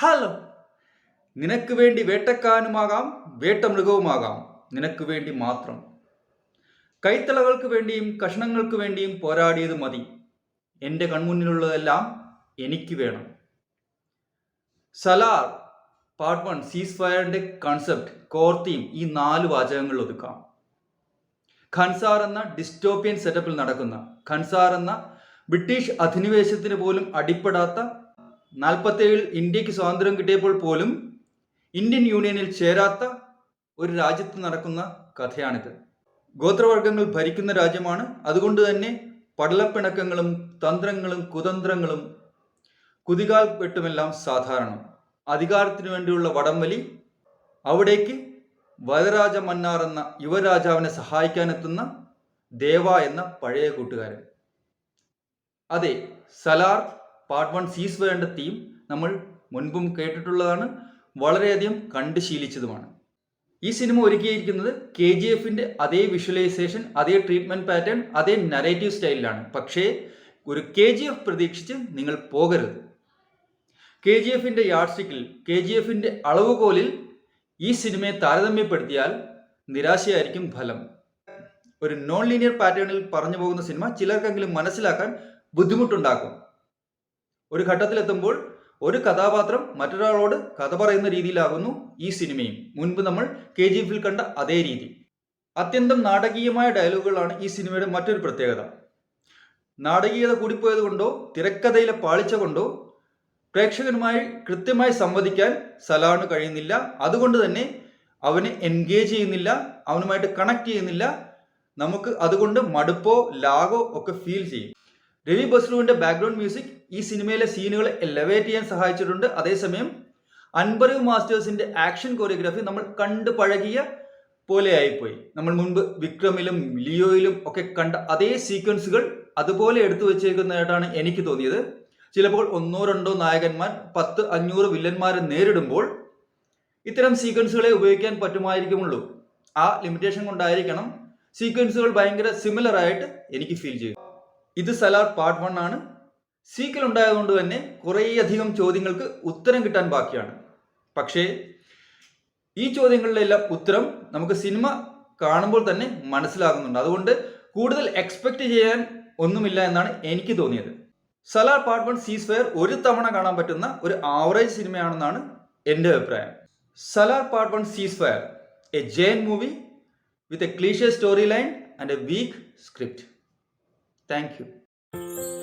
Hello. നിനക്ക് വേണ്ടി വേട്ടക്കാരനുമാകാം വേട്ടമൃഗവുമാകാം. നിനക്ക് വേണ്ടി മാത്രം. കൈത്തളകൾക്ക് വേണ്ടിയും കഷ്ണങ്ങൾക്ക് വേണ്ടിയും പോരാടിയത് മതി. എന്റെ കൺമുന്നിലുള്ളതെല്ലാം എനിക്ക് വേണം. സലാർ പാർട്ട് വൺ സീസ് ഫയറിന്റെ കൺസെപ്റ്റ് കോർ തീം ഈ നാല് വാചകങ്ങളിൽ ഒതുക്കാം. ഖൻസാർ എന്ന ഡിസ്റ്റോപ്യൻ സെറ്റപ്പിൽ നടക്കുന്ന ഖൻസാർ എന്ന ബ്രിട്ടീഷ് അധിനിവേശത്തിന് പോലും അടിപ്പെടാത്ത നാൽപ്പത്തേഴിൽ ഇന്ത്യയ്ക്ക് സ്വാതന്ത്ര്യം കിട്ടിയപ്പോൾ പോലും ഇന്ത്യൻ യൂണിയനിൽ ചേരാത്ത ഒരു രാജ്യത്ത് നടക്കുന്ന കഥയാണിത്. ഗോത്രവർഗങ്ങൾ ഭരിക്കുന്ന രാജ്യമാണ്. അതുകൊണ്ട് തന്നെ പടലപ്പിണക്കങ്ങളും തന്ത്രങ്ങളും കുതന്ത്രങ്ങളും കുതികാൽ വെട്ടുമെല്ലാം സാധാരണം. അധികാരത്തിനു വേണ്ടിയുള്ള വടംവലി അവിടേക്ക് വരരാജ മന്നാർ എന്ന യുവരാജാവിനെ സഹായിക്കാനെത്തുന്ന ദേവ എന്ന പഴയ കൂട്ടുകാരൻ. അതെ സലാർ പാർട്ട് വൺ സീസ് വേണ്ട തീം നമ്മൾ മുൻപും കേട്ടിട്ടുള്ളതാണ് വളരെയധികം കണ്ട് ശീലിച്ചതുമാണ് ഈ സിനിമ ഒരുക്കിയിരിക്കുന്നത് കെ ജി എഫിന്റെ അതേ വിഷ്വലൈസേഷൻ അതേ ട്രീറ്റ്മെന്റ് പാറ്റേൺ അതേ നരേറ്റീവ് സ്റ്റൈലിലാണ് പക്ഷേ ഒരു കെ ജി എഫ് പ്രതീക്ഷിച്ച് നിങ്ങൾ പോകരുത്. കെ ജി എഫിന്റെ യാഡ്സ്റ്റിക്കിൽ കെ ജി എഫിന്റെ അളവുകോലിൽ ഈ സിനിമയെ താരതമ്യപ്പെടുത്തിയാൽ നിരാശയായിരിക്കും ഫലം. ഒരു നോൺ ലീനിയർ പാറ്റേണിൽ പറഞ്ഞു പോകുന്ന സിനിമ ചിലർക്കെങ്കിലും മനസ്സിലാക്കാൻ ബുദ്ധിമുട്ടുണ്ടാക്കും. ഒരു ഘട്ടത്തിലെത്തുമ്പോൾ ഒരു കഥാപാത്രം മറ്റൊരാളോട് കഥ പറയുന്ന രീതിയിലാകുന്നു ഈ സിനിമയും. മുൻപ് നമ്മൾ കെ ജി എഫിൽ കണ്ട അതേ രീതി. അത്യന്തം നാടകീയമായ ഡയലോഗുകളാണ് ഈ സിനിമയുടെ മറ്റൊരു പ്രത്യേകത. നാടകീയത കൂടിപ്പോയത് കൊണ്ടോ തിരക്കഥയിലെ പാളിച്ച കൊണ്ടോ പ്രേക്ഷകനുമായി കൃത്യമായി സംവദിക്കാൻ സലാറിന് കഴിയുന്നില്ല. അതുകൊണ്ട് തന്നെ അവനെ എൻഗേജ് ചെയ്യുന്നില്ല അവനുമായിട്ട് കണക്ട് ചെയ്യുന്നില്ല. നമുക്ക് അതുകൊണ്ട് മടുപ്പോ ലാഗോ ഒക്കെ ഫീൽ ചെയ്യും. രവി ബസ്ലുവിന്റെ ബാക്ക്ഗ്രൗണ്ട് മ്യൂസിക് ഈ സിനിമയിലെ സീനുകളെ എലവേറ്റ് ചെയ്യാൻ സഹായിച്ചിട്ടുണ്ട്. അതേസമയം അൻപറിവ് മാസ്റ്റേഴ്സിന്റെ ആക്ഷൻ കൊറിയോഗ്രാഫി നമ്മൾ കണ്ടു പഴകിയ പോലെ ആയിപ്പോയി. നമ്മൾ മുൻപ് വിക്രമിലും ലിയോയിലും ഒക്കെ കണ്ട അതേ സീക്വൻസുകൾ അതുപോലെ എടുത്തു വെച്ചേക്കുന്നതായിട്ടാണ് എനിക്ക് തോന്നിയത്. ചിലപ്പോൾ ഒന്നോ രണ്ടോ നായകന്മാർ പത്ത് അഞ്ഞൂറ് വില്ലന്മാരെ നേരിടുമ്പോൾ ഇത്തരം സീക്വൻസുകളെ ഉപയോഗിക്കാൻ പറ്റുമായിരിക്കുമുള്ളൂ. ആ ലിമിറ്റേഷൻ കൊണ്ടായിരിക്കണം സീക്വൻസുകൾ ഭയങ്കര സിമിലർ ആയിട്ട് എനിക്ക് ഫീൽ ചെയ്തു ഇത് സലാർ പാർട്ട് വൺ ആണ്. സീക്വൽ ഉണ്ടായതുകൊണ്ട് തന്നെ കുറേയധികം ചോദ്യങ്ങൾക്ക് ഉത്തരം കിട്ടാൻ ബാക്കിയാണ്. പക്ഷേ ഈ ചോദ്യങ്ങളിലെല്ലാം ഉത്തരം നമുക്ക് സിനിമ കാണുമ്പോൾ തന്നെ മനസ്സിലാകുന്നുണ്ട്. അതുകൊണ്ട് കൂടുതൽ എക്സ്പെക്റ്റ് ചെയ്യാൻ ഒന്നുമില്ല എന്നാണ് എനിക്ക് തോന്നിയത്. Salaar part one cease fire ഒരു തവണ കാണാൻ പറ്റുന്ന ഒരു ആവറേജ് സിനിമയാണെന്നാണ് എന്റെ അഭിപ്രായം. Salaar part one cease fire a jain movie with a cliche story line and a weak script Thank you.